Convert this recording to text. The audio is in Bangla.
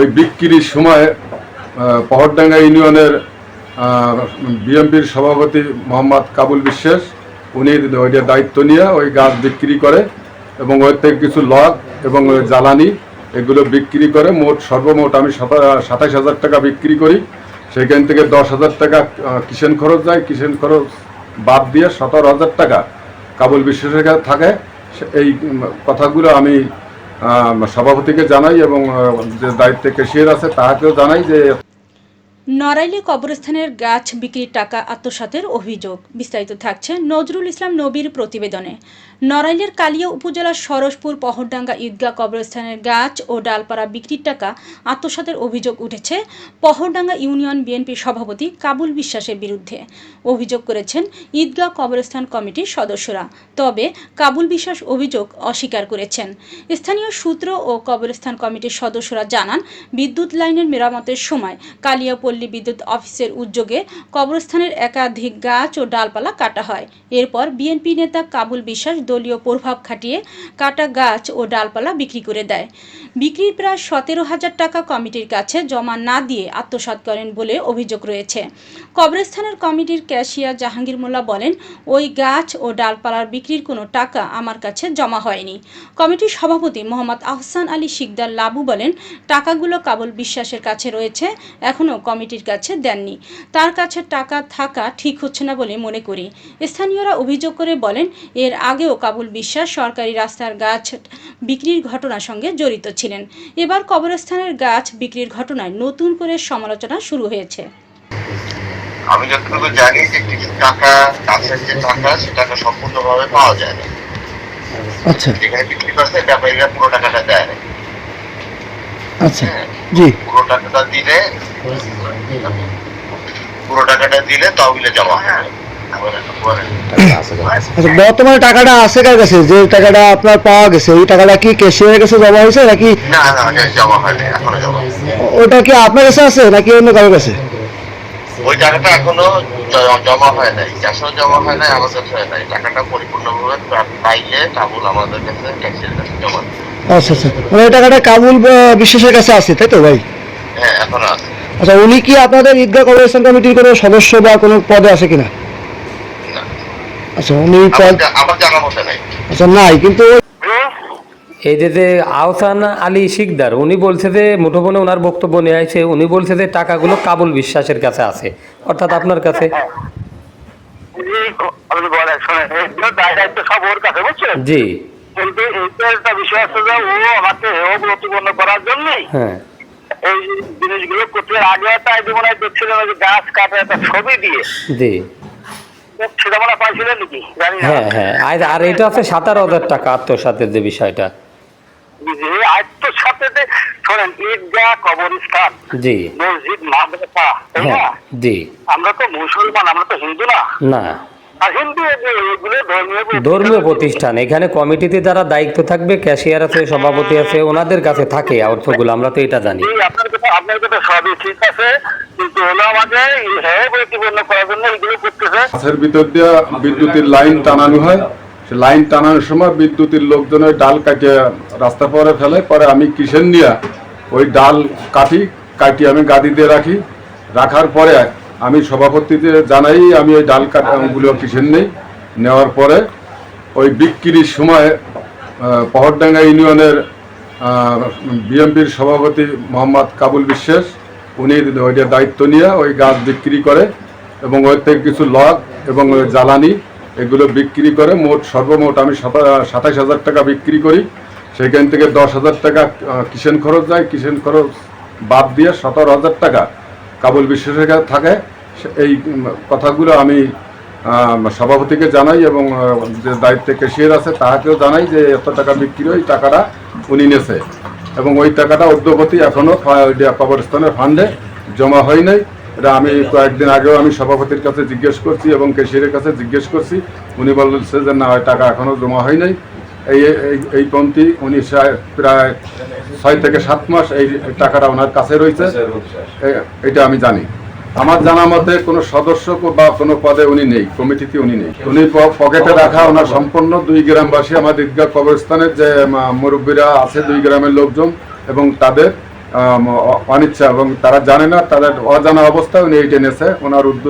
ওই বিক্রির সময় পহরডাঙ্গা ইউনিয়নের বিএমপির সভাপতি মোহাম্মদ কাবুল বিশ্বাস, উনি ওইটা দায়িত্ব নিয়ে ওই গাছ বিক্রি করে এবং ওর থেকে কিছু লগ এবং ওই জ্বালানি এগুলো বিক্রি করে, মোট সর্বমোট আমি সাতাশ হাজার টাকা বিক্রি করি। সেখান থেকে দশ হাজার টাকা কিষেন খরচ যায় কিষেন খরচ বাদ দিয়ে সতেরো হাজার টাকা কাবুল বিশ্বাসের কাছে থাকে। এই কথাগুলো আমি সভাপতিকে জানাই এবং যে দায়িত্বে কেশিয়ার আছে তাহাকেও জানাই যে নড়াইলে কবরস্থানের গাছ বিক্রির টাকা আত্মসাতের অভিযোগ। বিস্তারিত থাকছে নজরুল ইসলাম নবীর প্রতিবেদনে। নড়াইলের কালিয়া উপজেলার সরসপুর পহরডাঙ্গা ঈদগাহ কবরস্থানের গাছ ও ডালপাড়া বিক্রির টাকা আত্মসাতের অভিযোগ উঠেছে পহরডাঙ্গা ইউনিয়ন বিএনপির সভাপতি কাবুল বিশ্বাসের বিরুদ্ধে। অভিযোগ করেছেন ঈদগাহ কবরস্থান কমিটির সদস্যরা। তবে কাবুল বিশ্বাস অভিযোগ অস্বীকার করেছেন। স্থানীয় সূত্র ও কবরস্থান কমিটির সদস্যরা জানান, বিদ্যুৎ লাইনের মেরামতের সময় কালিয়াপল্লী বিদ্যুৎ অফিসের উদ্যোগে কবরস্থানের একাধিক গাছ ও ডালপালা কাটা হয়। এরপর বিএনপি নেতা কাবুল বিশ্বাস দলীয় প্রভাব খাটিয়ে কাটা গাছ ও ডালপালা বিক্রি করে দেয়। বিক্রির প্রায় সতেরো হাজার টাকা কমিটির কাছে জমা না দিয়ে আত্মসাৎ করেন বলে অভিযোগ রয়েছে। কবরস্থানের কমিটির ক্যাশিয়ার জাহাঙ্গীর মোল্লা বলেন, ওই গাছ ও ডালপালার বিক্রির কোনো টাকা আমার কাছে জমা হয়নি। কমিটির সভাপতি মোহাম্মদ আহসান আলী শিকদার লাবু বলেন, টাকাগুলো কাবুল বিশ্বাসের কাছে রয়েছে এখনও কমিটির কাছে দেননি। তার কাছে টাকা থাকা ঠিক হচ্ছে না বলে মনে করি। স্থানীয়রা অভিযোগ করে বলেন এর আগেও কাবুল বিশ্বাস সরকারি রাস্তার গাছ বিক্রির ঘটনার সঙ্গে জড়িত ছিলেন। এবার কবরস্থানের গাছ বিক্রির ঘটনায় নতুন করে সমালোচনা শুরু হয়েছে। আমি যতটুকু জানি যে কিছু টাকা গাছের যে টাকা সে টাকা সম্পূর্ণভাবে পাওয়া যায় না। আচ্ছা। যেখানে বিক্রি করছে ব্যাপারীরা পুরো টাকাটা দেয় না। আচ্ছা জি। পুরো টাকাটা দিলে পুরো টাকাটা দিলে তহবিলে জমা হয় আচ্ছা বর্তমানে টাকাটা আছে কার কাছে? যে টাকাটা আপনার পাওয়া গেছে ওই টাকাটা কি ক্যাশিয়ারের কাছে জমা হয়েছে নাকি না না ওটা জমা হয়নি এখনও জমা হয়নি। ওটা কি আপনার কাছে আছে নাকি অন্য কারোর কাছে? ওই টাকাটা এখনও জমা হয় নাই ক্যাশও জমা হয় নাই আমার কাছে হয় নাই। টাকাটা পরিপূর্ণভাবে পাইলে কাবুল আমাদের কাছে ট্যাক্সের কাছে জমা। আচ্ছা আচ্ছা। মানে ওই টাকাটা কাবুল বিশ্বাসের কাছে আছে তাই তো ভাই? হ্যাঁ এখনও আছে। আচ্ছা উনি কি আপনাদের ঈদগাহ কবরস্থান কমিটির কোনো সদস্য বা কোনো পদে আছে কিনা? আচ্ছা উনি আমার পদ জানা মতে নাই। আচ্ছা নাই কিন্তু এই যে যে আহসান আলী শিকদার উনি বলছে যে মুঠোফোনে ওনার বক্তব্য নিয়ে আসে উনি বলছে যে টাকাগুলো কাবুল বিশ্বাসের কাছে আছে। অর্থাৎ আপনার কাছে। জি। কিন্তু এইটা একটা বিষয় আছে যে ও আমাকে ও প্রতিপন্ন করার জন্যই হ্যাঁ। এই জিনিসগুলো করতে আগে একটা আইডি মনে হয় দেখছিলেন যে গাছ কাটা একটা ছবি দিয়ে। জি। সেটা মনে পাইছিলেন নাকি? জানি না। হ্যাঁ হ্যাঁ। আর এটা আছে সাতারো হাজার টাকা আত্মসাতের যে বিষয়টা। শোনেন ঈদগাহ কবরস্থান জি। মসজিদ মাদ্রাসা হ্যাঁ জি। আমরা তো মুসলমান আমরা তো হিন্দু না। না। ধর্মীয় প্রতিষ্ঠান এখানে কমিটিতে যারা দায়িত্ব থাকবে ক্যাশিয়ার আছে সভাপতি আছে ওনাদের কাছে থাকে অর্থগুলো আমরা তো এটা জানি। এই আপনার কথা আপনার কথা সবই ঠিক আছে কিন্তু হলো আমাকে হ্যাঁ প্রতিপন্ন করার জন্য এগুলো করতেছে। গাছের ভিতর দিয়ে বিদ্যুতের লাইন টানানো হয়। লাইন টানানোর সময় বিদ্যুতের লোকজন ওই ডাল কাটিয়ে রাস্তা পরে ফেলে পরে আমি কিসেন নিয়ে ওই ডাল কাটি কাটি আমি গাদিতে রাখি। রাখার পরে আমি সভাপতিতে জানাই, আমি ওই ডাল কাটাগুলো কিসেন নেই। নেওয়ার পরে ওই বিক্রির সময় পহরডাঙ্গা ইউনিয়নের বিএমপির সভাপতি মোহাম্মদ কাবুল বিশ্বাস, উনি ওইটা দায়িত্ব নিয়ে ওই গাছ বিক্রি করে এবং ওর থেকে কিছু লগ এবং জ্বালানি এগুলো বিক্রি করে মোট সর্বমোট আমি সাতাশ হাজার টাকা বিক্রি করি। সেখান থেকে দশ হাজার টাকা কিষেন খরচ যায়। কিষেন খরচ বাদ দিয়ে সতেরো হাজার টাকা কাবুল বিশ্বাসের থাকে। এই কথাগুলো আমি সভাপতিকে জানাই এবং যে দায়িত্বে কেশিয়ার আছে তাহাকেও জানাই যে এত টাকা বিক্রি ওই টাকাটা উনি নেছে এবং ওই টাকাটা অদ্যপতি এখনও কবরস্থানের ফান্ডে জমা হয় নাই। এটা আমি কয়েকদিন আগেও আমি সভাপতির কাছে জিজ্ঞেস করছি এবং কেশিয়ারের কাছে জিজ্ঞেস করছি। উনি বলছে যে, না টাকা এখনও জমা হয় নাই। এই, এই- পন্থী উনি প্রায় ছয় থেকে সাত মাস এই এই টাকাটা ওনার কাছে রয়েছে। এটা আমি জানি। আমার জানা মতে কোনো সদস্য বা কোনো পদে উনি নেই কমিটিতে উনি নেই। উনি পকেটে রাখা ওনার সম্পূর্ণ দুই গ্রামবাসী আমাদের ঈদগাহ কবরস্থানের যে মুরব্বীরা আছে দুই গ্রামের লোকজন এবং তাদের অনিচ্ছা এবং তারা জানে না তাদের অজানা অবস্থায় উনি এইটা নিয়েছে ওনার উদ্দেশ্য